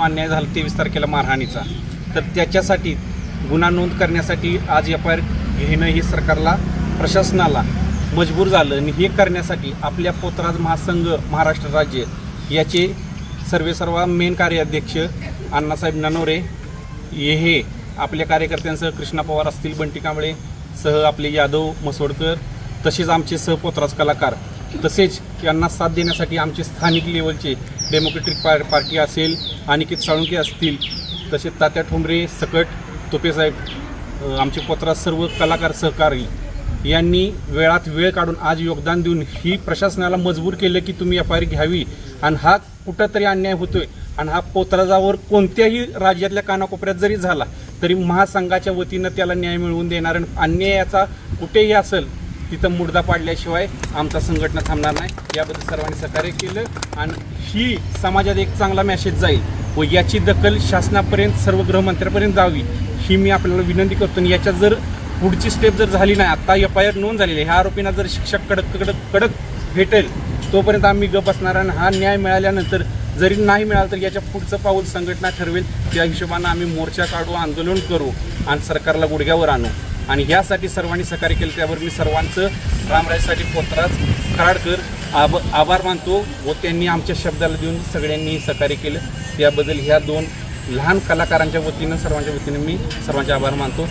अन्याय झाला तेवीस तारखेला मारहाणीचा. तर त्याच्यासाठी गुन्हा नोंद करण्यासाठी आज एफ आय आर घेणं ही सरकारला प्रशासनाला मजबूर झालं आणि हे करण्यासाठी आपल्या पोतराज महासंघ महाराष्ट्र राज्य याचे सर्वेसर्वा मेन कार्याध्यक्ष अण्णासाहेब ननवरे हे हे आपल्या कार्यकर्त्यांसह कृष्णा पवार असतील बंटी कांबळे सह आपले यादव मसोडकर तसेच आमचे सहपोत्राज कलाकार तसेच यांना साथ देण्यासाठी आमचे स्थानिक लेवलचे डेमोक्रेटिक पार पार्टी असेल अनिकेत साळुंके असतील तसेच तात्या ठोंबरे सकट तोपेसाहेब आमचे पोतराज सर्व कलाकार सहकारी यांनी वेळात वेळ काढून आज योगदान देऊन ही प्रशासनाला मजबूर केलं की तुम्ही एफ आय आर घ्यावी. आणि हा कुठंतरी अन्याय होतोय. आणि हा पोतराजावर कोणत्याही राज्यातल्या कानाकोपऱ्यात जरी झाला तरी महासंघाच्या वतीनं त्याला न्याय मिळवून देणार आणि अन्यायाचा कुठेही असेल तिथं मुर्दा पाडल्याशिवाय आमचा संघटना थांबणार नाही. याबद्दल सर्वांनी सहकार्य केलं आणि ही समाजात एक चांगला मेसेज जाईल व याची दखल शासनापर्यंत सर्व गृहमंत्र्यापर्यंत जावी ही मी आपल्याला विनंती करतो. आणि याच्या जर पुढची स्टेप जर झाली नाही आता एफ आय आर नोंद झालेली आहे. ह्या आरोपींना जर शिक्षक कडक कडक कडक भेटेल तोपर्यंत आम्ही गप असणार आणि हा न्याय मिळाल्यानंतर जरी नाही मिळालं तर याच्या पुढचं पाऊल संघटना ठरवेल. त्या हिशोबानं आम्ही मोर्चा काढू आंदोलन करू आणि सरकारला गुडघ्यावर आणू. आणि यासाठी सर्वांनी सहकार्य केलं त्यावर मी सर्वांचं रामराजसाठी पोत्राज खराडकर आब आभार मानतो व त्यांनी आमच्या शब्दाला देऊन सगळ्यांनी सहकार्य केलं. त्याबद्दल ह्या दोन लहान कलाकारांच्या वतीनं सर्वांच्या वतीनं मी सर्वांचे आभार मानतो.